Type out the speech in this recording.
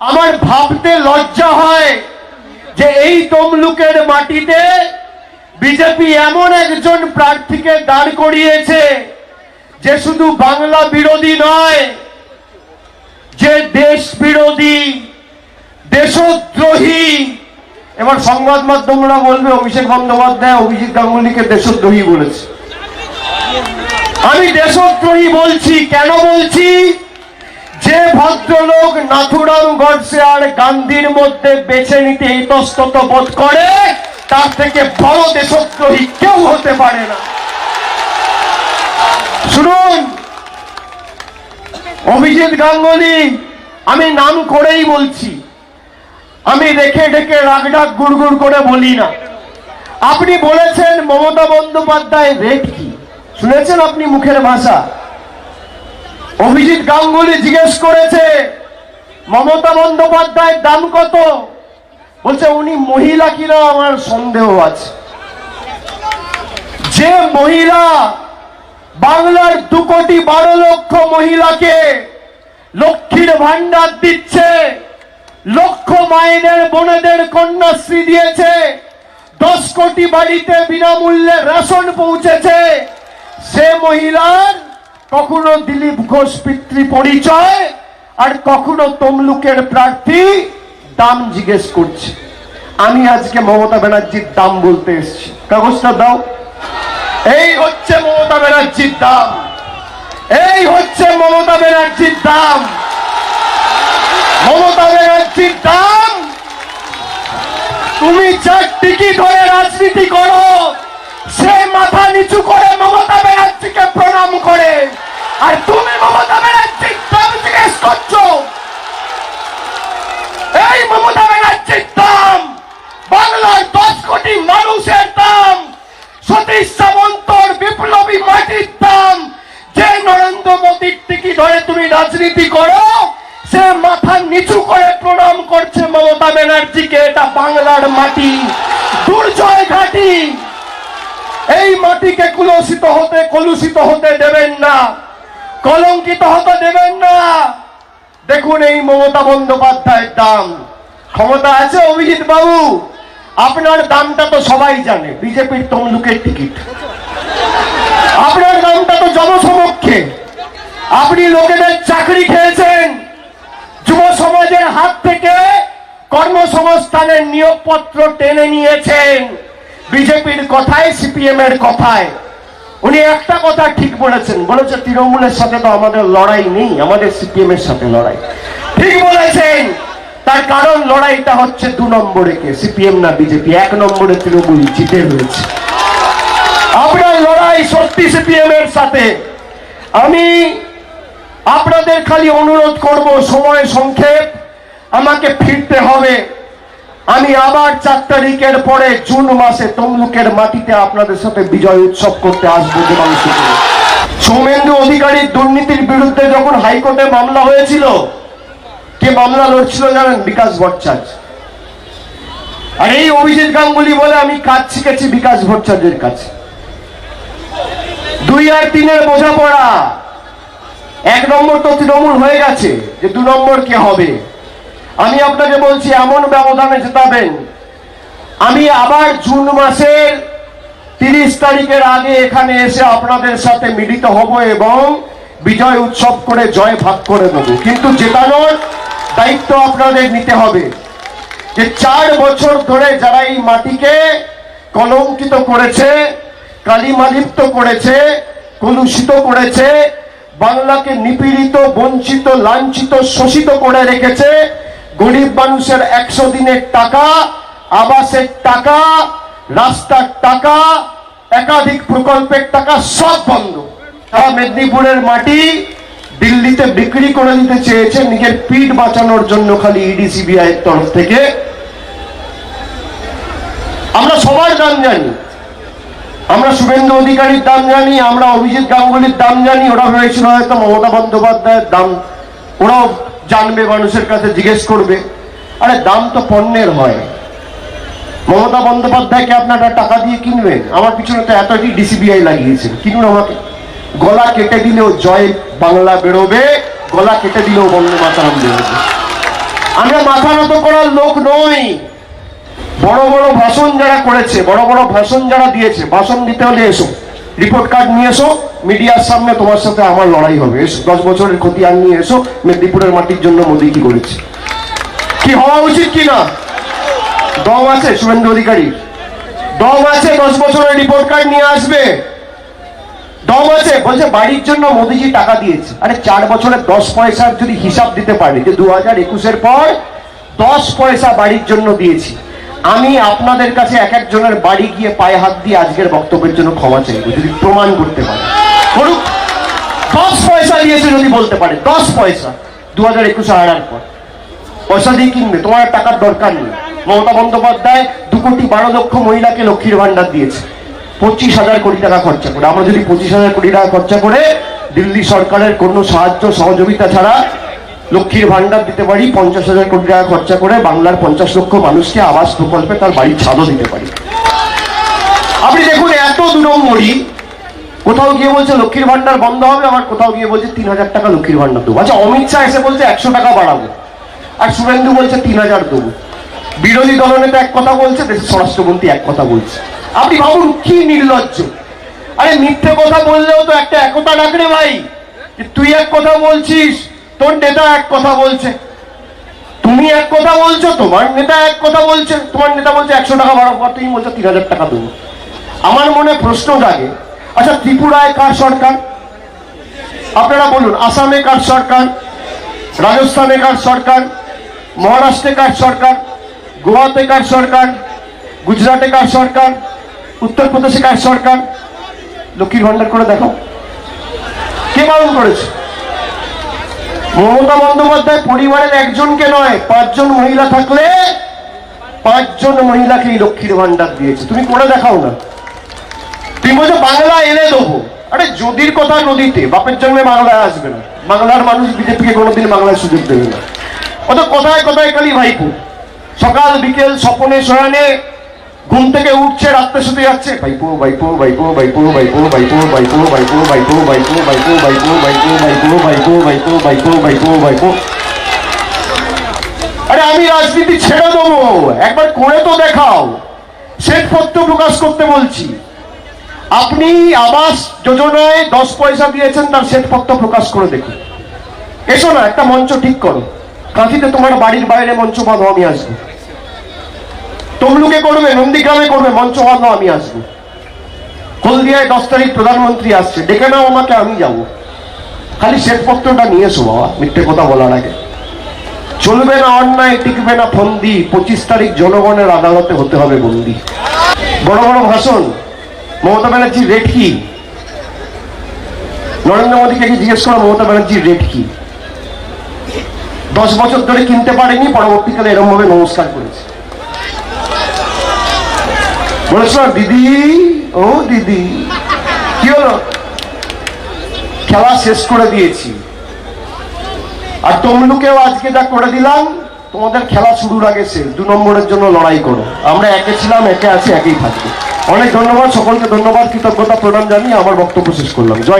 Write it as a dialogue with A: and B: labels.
A: আমার ভাবতে লজ্জা হয় যে এই তমলুকের মাটিতে বিজেপি এমন একজন প্রার্থীকে দাঁড় করিয়েছে যে শুধু বাংলা বিরোধী নয়, যে দেশ বিরোধী, দেশদ্রোহী। এবার সংবাদ মাধ্যমরা বলবে, অভিষেক বন্দ্যোপাধ্যায় অভিজিৎ গাঙ্গুলিকে দেশদ্রোহী বলেছে। আমি দেশদ্রোহী বলছি, কেন বলছি? যে ভদ্রলোক নাথুরাম গডসে আর গান্ধীর মধ্যে বেছে নিতে ইতস্তত বোধ করে, তার থেকে বড় দেশদ্রোহী কেউ হতে পারে না। শুনুন, অভিজিৎ গাঙ্গুলি, আমি নাম করেই বলছি, আমি রেখে ঢেকে রাগডাক গুড়গুড় করে বলি না। আপনি বলেছেন মমতা বন্দ্যোপাধ্যায় রেট কি? শুনেছেন আপনি মুখের ভাষা? অভিজিৎ গাঙ্গুলি জিজ্ঞেস করেছে, মমতা বন্দ্যোপাধ্যায়ের দাম কত? বলছে, উনি মহিলা কিনা আমার সন্দেহ আছে। যে মহিলা বাংলার দু কোটি বারো লক্ষ মহিলাকে লক্ষ্মীর ভান্ডার দিচ্ছে, লক্ষ মায়েদের বোনেদের কন্যাশ্রী দিয়েছে, দশ কোটি বাড়িতে বিনামূল্যে রেশন পৌঁছেছে, সে মহিলার কখনো দিলীপ ঘোষ পিতৃ পরিচয়, আর কখনো তমলুকের প্রার্থী, দাম জিজ্ঞেস করছে। আমি আজকে মমতা ব্যানার্জির দাম বলতে এসেছি। কাগজটা দাও। এই হচ্ছে মমতা ব্যানার্জির দাম। এই হচ্ছে মমতা ব্যানার্জির দাম। মমতা ব্যানার্জির দাম। তুমি যার টিকিট হয়ে রাজনীতি করো, সে মাথা নিচু করে মমতা ব্যানার্জিকে হয়ে তুমি রাজনীতি করো, সে মাথা নিচু করে প্রণাম করছে মমতা ব্যানার্জিকে, এটা বাংলার মাটি, দুর্জয় ঘাটি। এই মাটিকে কুলসিত হতে, কলুষিত হতে দেবেন না, কলঙ্কিত হতে দেবেন না। দেখুন এই মমতা বন্দ্যোপাধ্যায়ের দাম। ক্ষমতা আছে অভিজিৎ বাবু? আপনার দামটা তো সবাই জানে, বিজেপির তমলুকের টিকিট। আপনার দামটা তো জনসমক্ষে। আপনি লোকেদের চাকরি খেয়েছেন। যুব সমাজের হাত থেকে কর্মসংস্থানের নিয়োগপত্র টেনে নিয়েছেন। বিজেপির কথায় সিপিএম এর কথায়। উনি একটা কথা ঠিক বলেছেন। বলেছে, তৃণমূলের সাথে তো আমাদের লড়াই নেই, আমাদের সিপিএম এর সাথে লড়াই। ঠিক বলেছেন। তার কারণ লড়াইটা হচ্ছে দু নম্বরে কে? সিপিএম না বিজেপি? এক নম্বরে তৃণমূল জিতে রয়েছে। আপনার লড়াই সত্যি সিপিএম এর সাথে। আমি আপনাদের খালি অনুরোধ করব সময় সংক্ষেপ, আমাকে ফিরতে হবে। আমি আবার চার তারিখের পরে জুন মাসে তমলুকের মাটিতে আপনাদের সাথে বিজয় উৎসব করতে আসব দেবাংশু করে। সৌমেন্দু অধিকারীর দুর্নীতির বিরুদ্ধে যখন হাইকোর্টে মামলা হয়েছিল, কে মামলা লড়ছিল জানেন? বিকাশ ভট্টাচার্য। আর এই অভিজিৎ গাঙ্গুলি বলে আমি কাজ শিখেছি বিকাশ ভট্টাচার্যের কাছে। দুই আর তিনের বোঝাপড়া। এক নম্বর তো তৃণমূল হয়ে গেছে, যে দু নম্বর কে হবে? আমি আপনাকে বলছি, এমন ব্যবধানে জেতাবেন। আমি আবার জুন মাসের তিরিশ তারিখের আগে এখানে এসে আপনাদের সাথে মিলিত হব এবং বিজয় উৎসব করে জয় ভাগ করে দেব। কিন্তু জেতানোর দায়িত্ব আপনাদের নিতে হবে। যে চার বছর ধরে যারা এই মাটিকে কলঙ্কিত করেছে, কালিমালিপ্ত করেছে, কলুষিত করেছে বাংলাকে নিপীড়িত, বঞ্চিত, লাঞ্ছিত, শোষিত করে রেখেছে গরিব মানুষের একশো দিনের টাকা, আবাসের টাকা, রাস্তার টাকা, একাধিক প্রকল্পের টাকা সব বন্ধ। তারা মেদিনীপুরের মাটি দিল্লিতে বিক্রি করে দিতে চেয়েছে নিজের পিঠ বাঁচানোর জন্য খালি ইডি সিবিআই তরফ থেকে। আমরা সবার গান জানি। আমরা শুভেন্দু অধিকারীর দাম জানি, আমরা অভিজিৎ গাঙ্গুলির দাম জানি, ওরা ভেবেছিল হয়তো মমতা বন্দ্যোপাধ্যায়ের দাম, ওরাও জানবে, মানুষের কাছে জিজ্ঞেস করবে। আরে, দাম তো পণ্যের হয়। মমতা বন্দ্যোপাধ্যায়কে আপনারা টাকা দিয়ে কিনবেন? আমার পিছনে তো এতটি ডিসিবিআই লাগিয়েছেন, কিনুন আমাকে। গলা কেটে দিলেও জয় বাংলা বেরোবে, গলা কেটে দিলেও বন্দে মাতারাম বেরোবে। আমরা মাথা নত করার লোক নই। বড় বড় ভাষণ যারা করেছে, বড় বড় ভাষণ যারা দিয়েছে, ভাষণ দিতে হলে এসো। রিপোর্ট কার্ড নিয়ে এসো মিডিয়ার সামনে তোমার সাথে আমার লড়াই হবে। এসো, দশ বছরের ক্ষতি আর নিয়ে এসো, মেদিনীপুরের মাটির জন্য মোদি কি করেছে। কি হওয়া উচিত কি না? দম আছে, শুভেন্দু অধিকারী। দম আছে, দশ বছরের রিপোর্ট কার্ড নিয়ে আসবে। দম আছে, বলছে বাড়ির জন্য মোদিজি টাকা দিয়েছে। আরে চার বছরের দশ পয়সার যদি হিসাব দিতে পারে, যে দু হাজার একুশের পর দশ পয়সা বাড়ির জন্য দিয়েছি। আমি আপনাদের কাছে এক একজনের বাড়ি গিয়ে পায়ে হাত দিয়ে আজকের বক্তব্যের জন্য ক্ষমা চাইব, যদি প্রমাণ করতে পারে। করুক। দশ পয়সা দিয়েছে যদি বলতে পারে, দশ পয়সা। দু হাজার পর। পয়সা দিয়ে কিনবে, তোমার টাকার দরকার নেই। মমতা বন্দ্যোপাধ্যায় দু কোটি বারো লক্ষ মহিলাকে লক্ষ্মীর ভান্ডার দিয়েছে। পঁচিশ হাজার কোটি টাকা খরচা করে। আমরা যদি পঁচিশ হাজার কোটি টাকা খরচা করে দিল্লি সরকারের কোনো সাহায্য সহযোগিতা ছাড়া লক্ষ্মীর ভান্ডার দিতে পারি, পঞ্চাশ হাজার কোটি টাকা খরচা করে বাংলার পঞ্চাশ লক্ষ মানুষকে আবাস প্রকল্পে তার বাড়ির ছাদও দিতে পারি। আপনি দেখুন, এত দু নম্বরই কোথাও গিয়ে বলছে লক্ষ্মীর ভান্ডার বন্ধ হবে, আবার কোথাও গিয়ে বলছে তিন হাজার টাকা লক্ষ্মীর ভান্ডার দেবো। আচ্ছা অমিত শাহ এসে বলছে একশো টাকা বাড়াবো, আর শুভেন্দু বলছে তিন হাজার দেবো। বিরোধী দলনেতা এক কথা বলছে, দেশের স্বরাষ্ট্রমন্ত্রী এক কথা বলছে। আপনি ভাবুন, কি নির্লজ্জ। আরে মিথ্যে কথা বললেও তো একটা একতা ডাকরে ভাই তুই এক কথা বলছিস তোর নেতা এক কথা বলছে। তুমি এক কথা বলছো, তোমার নেতা এক কথা বলছে, তোমার নেতা বলছে একশো টাকা বাড়াবো আর তুমি বলছো তিন হাজার টাকা দেবো। আমার মনে প্রশ্ন জাগে আচ্ছা ত্রিপুরায় কার সরকার? আপনারা বলুন, আসামে কার সরকার? রাজস্থানে কার সরকার? মহারাষ্ট্রে কার সরকার? গোয়াতে কার সরকার? গুজরাটে কার সরকার? উত্তরপ্রদেশে কার সরকার? লক্ষ্মীর ভান্ডার করে দেখো কে পালন করেছে? মমতা বন্দ্যোপাধ্যায় পরিবারের একজনকে নয়, পাঁচজন মহিলা থাকলে পাঁচজন মহিলাকে এই লক্ষ্মীর ভান্ডার দিয়েছে। তুমি করে দেখাও না। তুমি বলছো, বাংলা এনে দেবো। আরে, যদির কথা নদীতে, বাপের জন্মে বাংলায় আসবে না। বাংলার মানুষ বিজেপিকে কোনোদিন বাংলায় সুযোগ দেবে না। অত কথায় কথায় খালি ভাইপো। সকাল বিকেল স্বপনে শয়নে ঘুম থেকে উঠছে রাত্রে শুতে যাচ্ছে ভাইপো ভাইপো ভাইপো ভাইপো ভাইপো ভাইপো ভাইপো ভাইপো ভাইপো ভাইপো ভাইপো ভাইপো ভাইপো ভাইপো ভাইপো ভাইপো ভাইপো ভাইপো ভাইপো আরে আমি রাজনীতি ছেড়ে দেবো একবার করে তো দেখাও শ্বেতপত্র প্রকাশ করতে বলছি আপনি আবাস যোজনায় দশ পয়সা দিয়েছেন তার শ্বেতপত্র প্রকাশ করে দেখুন এসো না একটা মঞ্চ ঠিক করো কাঁথিতে তোমার বাড়ির বাইরে মঞ্চ বাঁধো আমি আসব তমলুকে করবে, নন্দীগ্রামে করবে মঞ্চ বাঁধো আমি আসব। হলদিয়ায় দশ তারিখ প্রধানমন্ত্রী আসছে, ডেকে নাও আমাকে, আমি যাব। খালি শ্বেতপত্রটা নিয়ে এসো, বাবা, মিথ্যে কথা বলার আগে। চলবে না অন্যায়, টিকবে না ফন্দি, পঁচিশ তারিখ জনগণের আদালতে হতে হবে বন্দি। বড় বড় ভাষণ, মমতা ব্যানার্জির রেট কি? নরেন্দ্র মোদীকে জিজ্ঞেস করো, মমতা ব্যানার্জির রেট কি? দশ বছর ধরে কিনতে পারেনি, পরবর্তীকালে এরকম ভাবে নমস্কার করেছে। বলেছিল দিদি ও দিদি কি হলো? খেলা শেষ করে দিয়েছি। আর তমলুকেও আজকে যা করে দিলাম, তোমাদের খেলা শুরুর আগে শেষ। দু নম্বরের জন্য লড়াই করো। আমরা একে ছিলাম, একে আছি, একেই থাকব। অনেক ধন্যবাদ, সকলকে ধন্যবাদ, কৃতজ্ঞতা প্রদান জানিয়ে আমার বক্তব্য শেষ করলাম। জয়